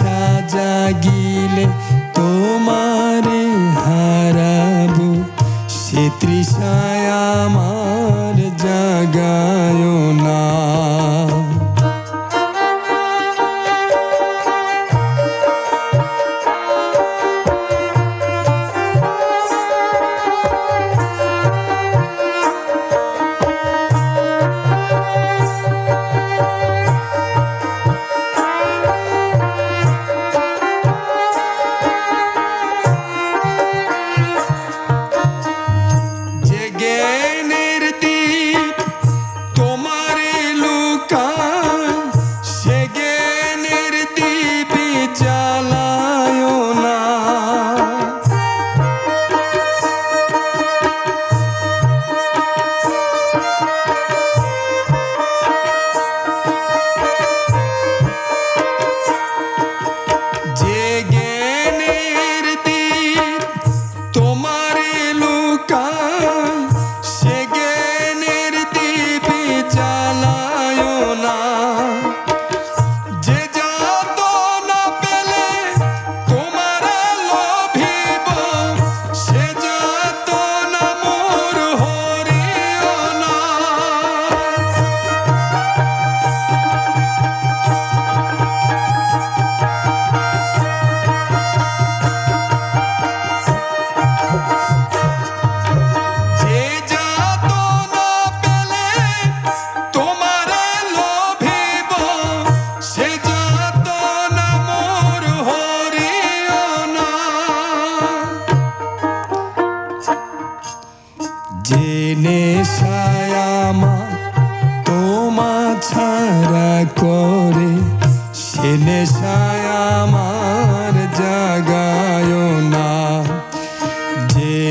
sadagile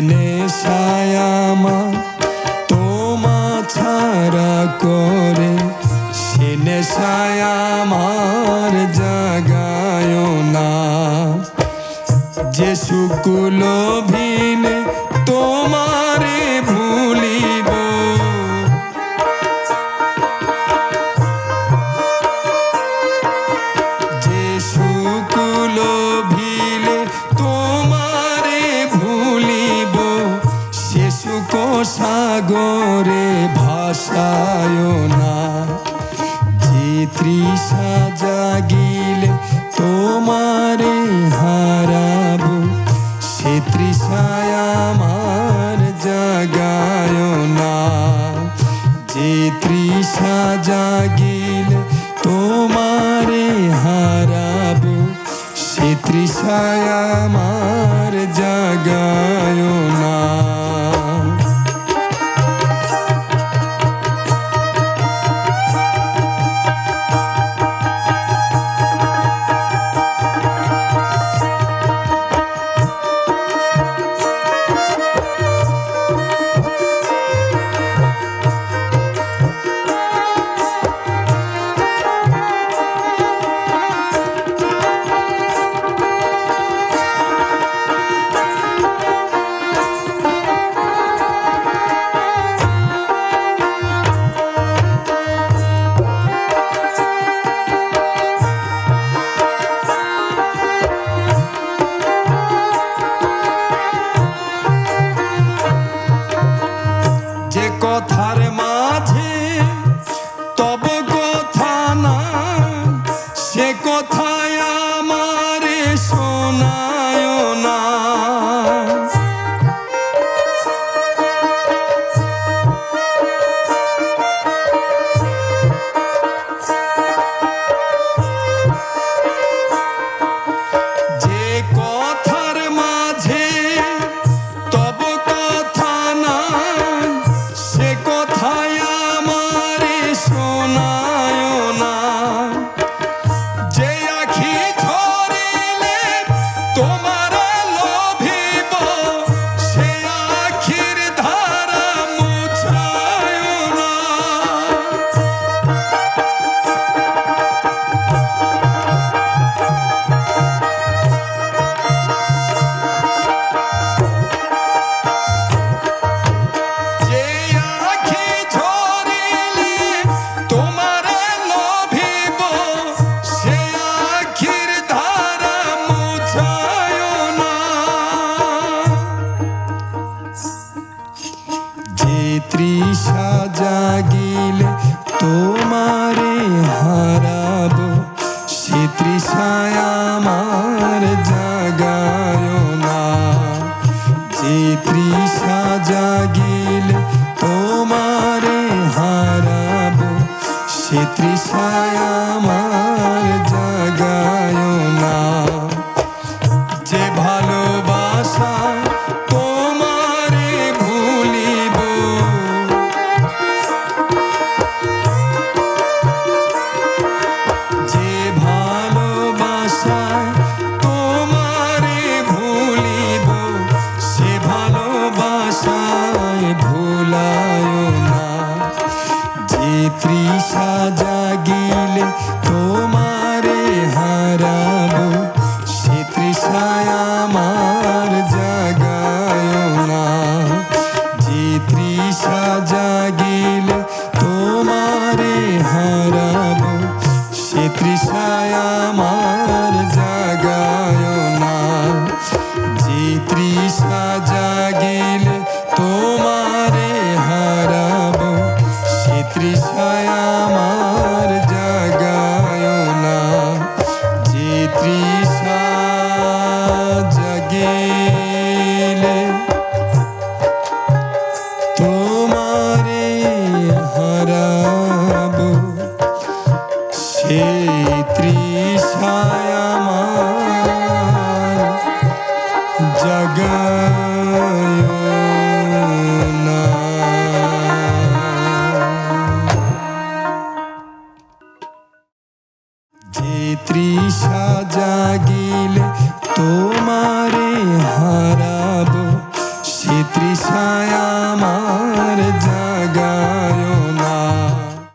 নেশায় আমার তোমা ছাড়া করে সে নেশায় আমার জাগায় না। যে শুকুলো সাগরে ভাসায় না। যে তৃষা জাগিলে তোমারে তৃষা জাগিল তোমারে হারাবো। সে তৃষায় আমার তৃষা